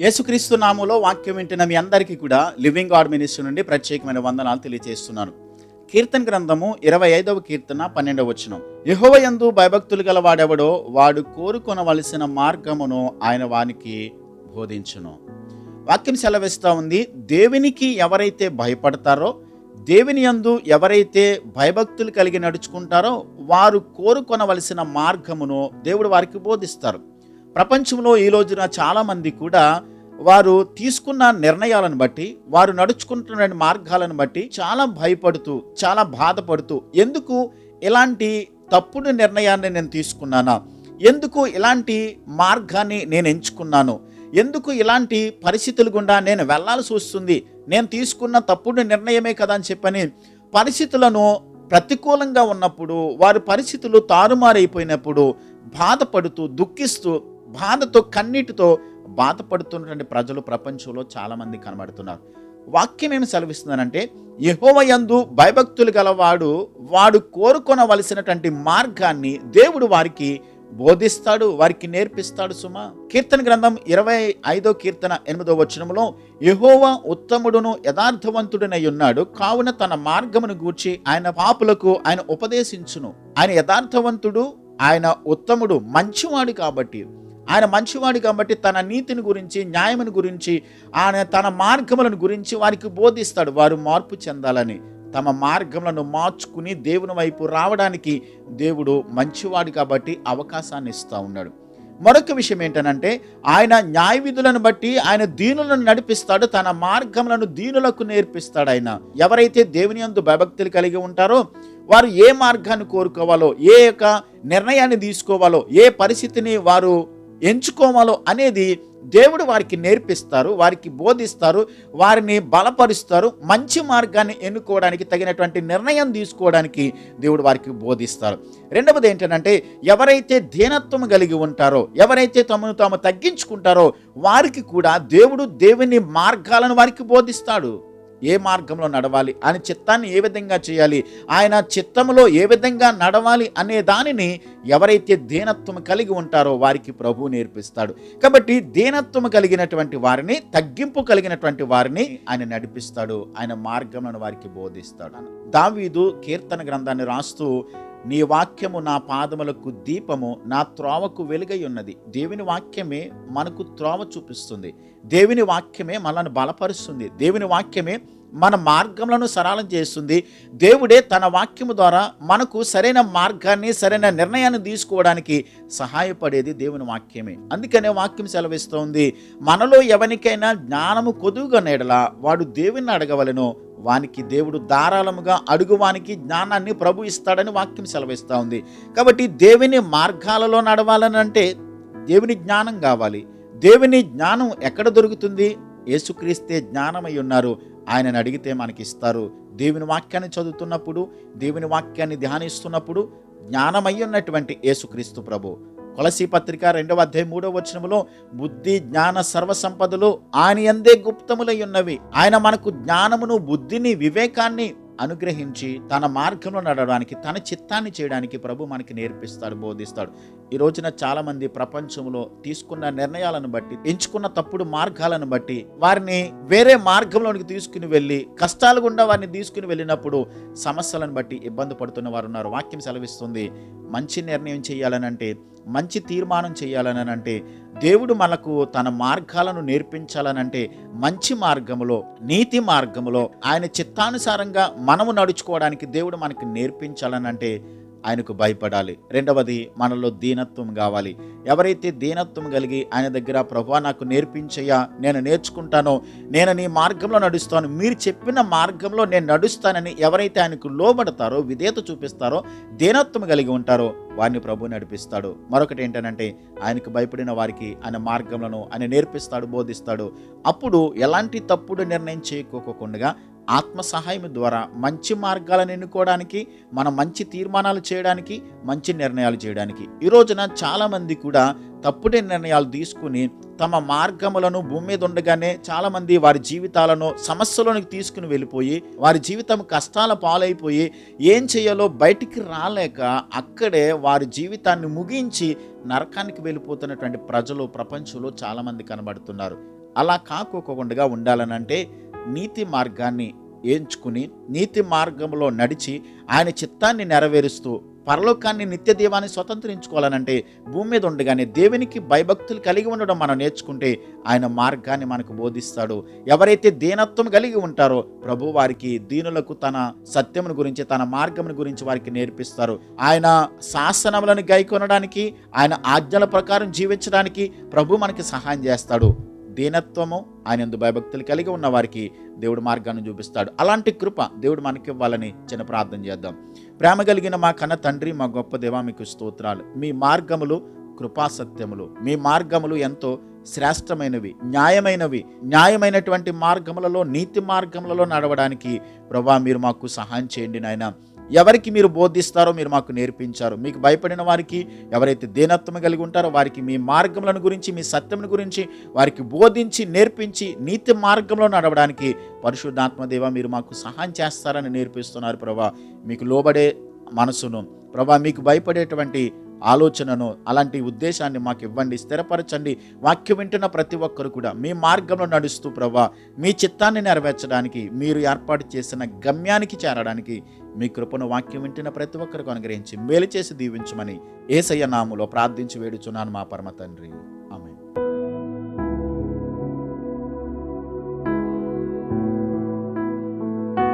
యేసుక్రీస్తు నామంలో వాక్యం వింటున్న మీ అందరికీ కూడా లివింగ్ గాడ్ మినిస్ట్రీ నుండి ప్రత్యేకమైన వందనాలు తెలియజేస్తున్నాను కీర్తన గ్రంథము ఇరవై ఐదవ కీర్తన పన్నెండవ వచనం. యెహోవయందు భయభక్తులు గల వాడెవడో వాడు కోరుకొనవలసిన మార్గమును ఆయన వానికి బోధించును. వాక్యం సెలవిస్తూ ఉంది దేవునికి ఎవరైతే భయపడతారో దేవుని యందు ఎవరైతే భయభక్తులు కలిగి నడుచుకుంటారో వారు కోరుకొనవలసిన మార్గమును దేవుడు వారికి బోధిస్తారు. ప్రపంచంలో ఈ రోజున చాలామంది కూడా వారు తీసుకున్న నిర్ణయాలను బట్టి వారు నడుచుకుంటున్న మార్గాలను బట్టి చాలా భయపడుతూ చాలా బాధపడుతూ ఎందుకు ఇలాంటి తప్పుడు నిర్ణయాన్ని నేను తీసుకున్నానా? ఎందుకు ఇలాంటి మార్గాన్ని నేను ఎంచుకున్నాను? ఎందుకు ఇలాంటి పరిస్థితులు గుండా నేను వెళ్ళాల్సి వస్తుంది? నేను తీసుకున్న తప్పుడు నిర్ణయమే కదా అని చెప్పని పరిస్థితులను ప్రతికూలంగా ఉన్నప్పుడు వారి పరిస్థితులు తారుమారైపోయినప్పుడు బాధపడుతూ దుఃఖిస్తూ బాధతో కన్నీటితో బాధపడుతున్నటువంటి ప్రజలు ప్రపంచంలో చాలామంది కనబడుతున్నారు. వాక్యం ఏమి సెలవిస్తుందనంటే యహోవయందు భయభక్తులు గలవాడు వాడు కోరుకొనవలసినటువంటి మార్గాన్ని దేవుడు వారికి బోధిస్తాడు వారికి నేర్పిస్తాడు సుమా. కీర్తన గ్రంథం ఇరవై ఐదో కీర్తన ఎనిమిదో వచనములో యహోవా ఉత్తముడును యథార్థవంతుడనై ఉన్నాడు కావున తన మార్గమును గూర్చి ఆయన పాపులకు ఆయన ఉపదేశించును. ఆయన యథార్థవంతుడు ఆయన ఉత్తముడు మంచివాడు కాబట్టి ఆయన మంచివాడు కాబట్టి తన నీతిని గురించి న్యాయముని గురించి ఆయన తన మార్గములను గురించి వారికి బోధిస్తాడు. వారు మార్పు చెందాలని తమ మార్గములను మార్చుకుని దేవుని వైపు రావడానికి దేవుడు మంచివాడు కాబట్టి అవకాశాన్ని ఇస్తూ ఉన్నాడు. మరొక విషయం ఏంటనంటే ఆయన న్యాయ విధులను బట్టి ఆయన దీనులను నడిపిస్తాడు తన మార్గములను దీనులకు నేర్పిస్తాడు ఆయన. ఎవరైతే దేవుని యందు భయభక్తులు కలిగి ఉంటారో వారు ఏ మార్గాన్ని కోరుకోవాలో ఏ యొక్క నిర్ణయాన్ని తీసుకోవాలో ఏ పరిస్థితిని వారు ఎంచుకోవాలో అనేది దేవుడు వారికి నేర్పిస్తారు వారికి బోధిస్తారు వారిని బలపరుస్తారు మంచి మార్గాన్ని ఎన్నుకోవడానికి తగినటువంటి నిర్ణయం తీసుకోవడానికి దేవుడు వారికి బోధిస్తారు. రెండవది ఏంటంటే ఎవరైతే దీనత్వం కలిగి ఉంటారో ఎవరైతే తమను తాము తగ్గించుకుంటారో వారికి కూడా దేవుడు దేవుని మార్గాలను వారికి బోధిస్తాడు. ఏ మార్గంలో నడవాలి? ఆయన చిత్తాన్ని ఏ విధంగా చేయాలి? ఆయన చిత్తంలో ఏ విధంగా నడవాలి అనే దానిని ఎవరైతే దీనత్వం కలిగి ఉంటారో వారికి ప్రభు నేర్పిస్తాడు. కాబట్టి దీనత్వం కలిగినటువంటి వారిని తగ్గింపు కలిగినటువంటి వారిని ఆయన నడిపిస్తాడు. ఆయన మార్గంలో వారికి బోధిస్తాడు. దావీదు కీర్తన గ్రంథాన్ని రాస్తూ నీ వాక్యము నా పాదములకు దీపము నా త్రోవకు వెలుగై ఉన్నది. దేవుని వాక్యమే మనకు త్రోవ చూపిస్తుంది. దేవుని వాక్యమే మనల్ని బలపరుస్తుంది. దేవుని వాక్యమే మన మార్గములను సరళం చేస్తుంది. దేవుడే తన వాక్యము ద్వారా మనకు సరైన మార్గాన్ని సరైన నిర్ణయాన్ని తీసుకోవడానికి సహాయపడేది దేవుని వాక్యమే. అందుకనే వాక్యం సెలవిస్తోంది. మనలో ఎవరికైనా జ్ఞానము కొదువుగా నేడలా వాడు దేవుని అడగవలను. వానికి దేవుడు ధారాళముగా అడుగువానికి జ్ఞానాన్ని ప్రభు ఇస్తాడని వాక్యం సెలవిస్తూ ఉంది. కాబట్టి దేవుని మార్గాలలో నడవాలని అంటే దేవుని జ్ఞానం కావాలి. దేవుని జ్ఞానం ఎక్కడ దొరుకుతుంది? యేసుక్రీస్తే జ్ఞానమై ఉన్నారు. ఆయనను అడిగితే మనకి ఇస్తారు దేవుని వాక్యాన్ని చదువుతున్నప్పుడు దేవుని వాక్యాన్ని ధ్యానిస్తున్నప్పుడు జ్ఞానమై ఉన్నటువంటి యేసుక్రీస్తు ప్రభు. కొలసి పత్రిక రెండవ అధ్యాయం మూడవ వచనములో బుద్ధి జ్ఞాన సర్వసంపదలు ఆయన ఎందే గుప్తములై ఉన్నవి. ఆయన మనకు జ్ఞానమును బుద్ధిని వివేకాన్ని అనుగ్రహించి తన మార్గంలో నడవడానికి తన చిత్తాన్ని చేయడానికి ప్రభు మనకి నేర్పిస్తాడు బోధిస్తాడు. ఈ రోజున చాలామంది ప్రపంచంలో తీసుకున్న నిర్ణయాలను బట్టి ఎంచుకున్న తప్పుడు మార్గాలను బట్టి వారిని వేరే మార్గంలోనికి తీసుకుని వెళ్ళి కష్టాలు గుండా వారిని తీసుకుని వెళ్ళినప్పుడు సమస్యలను బట్టి ఇబ్బంది పడుతున్న వారు ఉన్నారు వాక్యం సెలవిస్తుంది మంచి నిర్ణయం చేయాలనంటే మంచి తీర్మానం చేయాలని అంటే దేవుడు మనకు తన మార్గాలను నేర్పించాలనంటే మంచి మార్గములో నీతి మార్గములో ఆయన చిత్తానుసారంగా మనము నడుచుకోవడానికి దేవుడు మనకి నేర్పించాలనంటే ఆయనకు భయపడాలి. రెండవది మనలో దీనత్వం కావాలి. ఎవరైతే దీనత్వం కలిగి ఆయన దగ్గర ప్రభా నాకు నేర్పించయ్యా నేను నేర్చుకుంటానో నేను నీ మార్గంలో నడుస్తాను మీరు చెప్పిన మార్గంలో నేను నడుస్తానని ఎవరైతే ఆయనకు లోబడతారో విధేయత చూపిస్తారో దీనత్వం కలిగి ఉంటారో వారిని ప్రభు నడిపిస్తాడు. మరొకటి ఏంటనంటే ఆయనకు భయపడిన వారికి ఆయన మార్గంలో ఆయన నేర్పిస్తాడు బోధిస్తాడు. అప్పుడు ఎలాంటి తప్పుడు నిర్ణయం చేయకోకుండా ఆత్మ సహాయం ద్వారా మంచి మార్గాలను ఎన్నుకోవడానికి మన మంచి తీర్మానాలు చేయడానికి మంచి నిర్ణయాలు చేయడానికి. ఈ రోజున చాలామంది కూడా తప్పుడే నిర్ణయాలు తీసుకుని తమ మార్గములను భూమి మీద ఉండగానే చాలామంది వారి జీవితాలను సమస్యలోనికి తీసుకుని వెళ్ళిపోయి వారి జీవితం కష్టాల పాలైపోయి ఏం చేయాలో బయటికి రాలేక అక్కడే వారి జీవితాన్ని ముగించి నరకానికి వెళ్ళిపోతున్నటువంటి ప్రజలు ప్రపంచంలో చాలామంది కనబడుతున్నారు. అలా కాకోకుండా ఉండాలనంటే నీతి మార్గాన్ని ఎంచుకుని నీతి మార్గంలో నడిచి ఆయన చిత్తాన్ని నెరవేరుస్తూ పరలోకాన్ని నిత్య దీవాన్ని స్వతంత్రించుకోవాలనంటే భూమి మీద ఉండగానే దేవునికి భయభక్తులు కలిగి ఉండడం మనం నేర్చుకుంటే ఆయన మార్గాన్ని మనకు బోధిస్తాడు. ఎవరైతే దీనత్వం కలిగి ఉంటారో ప్రభు వారికి దీనులకు తన సత్యమును గురించి తన మార్గమును గురించి వారికి నేర్పిస్తారు. ఆయన శాసనములను గైకొనడానికి ఆయన ఆజ్ఞల ప్రకారం జీవించడానికి ప్రభు మనకి సహాయం చేస్తాడు. దీనత్వము ఆయన భయభక్తులు కలిగి ఉన్న వారికి దేవుడు మార్గాన్ని చూపిస్తాడు. అలాంటి కృప దేవుడు మనకి ఇవ్వాలని చిన్న ప్రార్థన చేద్దాం. ప్రేమ కలిగిన మా కన్న తండ్రి మా గొప్ప దేవా మీకు స్తోత్రాలు. మీ మార్గములు కృపాసత్యములు. మీ మార్గములు ఎంతో శ్రేష్టమైనవి న్యాయమైనవి. న్యాయమైనటువంటి మార్గములలో నీతి మార్గములలో నడవడానికి ప్రభా మీరు మాకు సహాయం చేయండి నాయన. ఎవరికి మీరు బోధిస్తారో మీరు మాకు నేర్పించారు. మీకు భయపడిన వారికి ఎవరైతే దీనత్వం కలిగి ఉంటారో వారికి మీ మార్గములను గురించి మీ సత్యమును గురించి వారికి బోధించి నేర్పించి నీతి మార్గంలో నడవడానికి పరిశుద్ధాత్మదేవ మీరు మాకు సహాయం చేస్తారని నేర్పిస్తున్నారు ప్రభా. మీకు లోబడే మనసును ప్రభా మీకు భయపడేటువంటి ఆలోచనను అలాంటి ఉద్దేశాన్ని మాకు ఇవ్వండి స్థిరపరచండి. వాక్యం వింటున్న ప్రతి ఒక్కరు కూడా మీ మార్గంలో నడుస్తూ ప్రభా మీ చిత్తాన్ని నెరవేర్చడానికి మీరు ఏర్పాటు చేసిన గమ్యానికి చేరడానికి మీ కృపను వాక్యం వింటున్న ప్రతి ఒక్కరికి అనుగ్రహించి మేలు చేసి దీవించమని ఏసయ్య నాములో ప్రార్థించి వేడుచున్నాను మా పరమ తండ్రి.